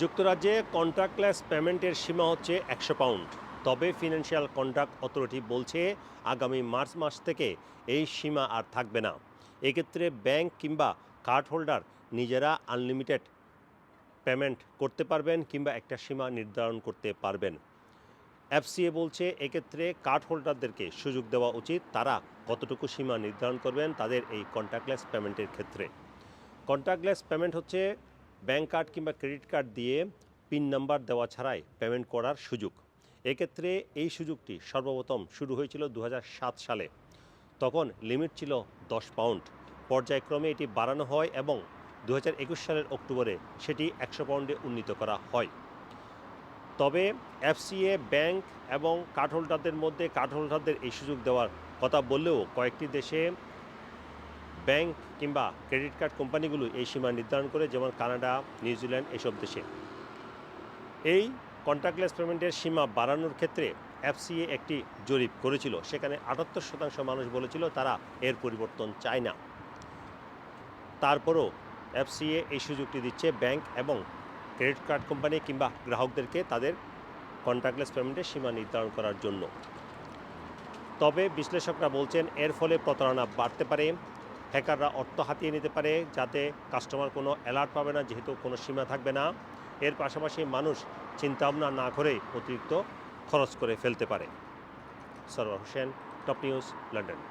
যুক্তরাজ্যে কন্ট্রাক্টলেস পেমেন্টের সীমা হচ্ছে একশো পাউন্ড। তবে ফিনান্সিয়াল কন্ট্রাক্ট অথরিটি বলছে, আগামী মার্চ মাস থেকে এই সীমা আর থাকবে না। এক্ষেত্রে ব্যাংক কিংবা কার্ড হোল্ডার নিজেরা আনলিমিটেড পেমেন্ট করতে পারবেন কিংবা একটা সীমা নির্ধারণ করতে পারবেন। এফসিএ বলছে, এক্ষেত্রে কার্ড হোল্ডারদেরকে সুযোগ দেওয়া উচিত। তারা কতটুকু সীমা নির্ধারণ করবেন তাদের এই কন্ট্যাক্টলেস পেমেন্টের ক্ষেত্রে। কন্ট্যাক্টলেস পেমেন্ট হচ্ছে ব্যাংক কার্ড কিংবা ক্রেডিট কার্ড দিয়ে পিন নাম্বার দেওয়া ছাড়াই পেমেন্ট করার সুযোগ। এক্ষেত্রে এই সুযোগটি সর্বপ্রথম শুরু হয়েছিল দু হাজার সাত সালে। তখন লিমিট ছিল দশ পাউন্ড। পর্যায়ক্রমে এটি বাড়ানো হয় এবং দু একুশ সালের অক্টোবরে সেটি একশো পাউন্ডে উন্নীত করা হয়। তবে এফসিএ ব্যাংক এবং কার্ড হোল্ডারদের মধ্যে কার্ড হোল্ডারদের এই সুযোগ দেওয়ার কথা বললেও কয়েকটি দেশে ব্যাংক কিংবা ক্রেডিট কার্ড কোম্পানিগুলো এই সীমা নির্ধারণ করে, যেমন কানাডা নিউজিল্যান্ড এসব দেশে। এই কন্ট্যাক্টলেস পেমেন্টের সীমা বাড়ানোর ক্ষেত্রে এফসিএ একটি জরিপ করেছিল। সেখানে আটাত্তর শতাংশ মানুষ বলেছিল তারা এর পরিবর্তন চায় না। তারপরও এফসিএ এই সুযোগটি দিচ্ছে ব্যাংক এবং ক্রেডিট কার্ড কোম্পানি কিংবা গ্রাহকদেরকে তাদের কন্ট্যাক্টলেস পেমেন্টের সীমা নির্ধারণ করার জন্য। তবে বিশ্লেষকরা বলছেন, এর ফলে প্রতারণা বাড়তে পারে। হ্যাকাররা অর্থ হাতিয়ে নিতে পারে যাতে কাস্টমার কোনো অ্যালার্ট পাবে না, যেহেতু কোনো সীমা থাকবে না। এর পাশাপাশি মানুষ চিন্তাভাবনা না করে অতিরিক্ত খরচ করে ফেলতে পারে। Sarwar Hossain, top news, London.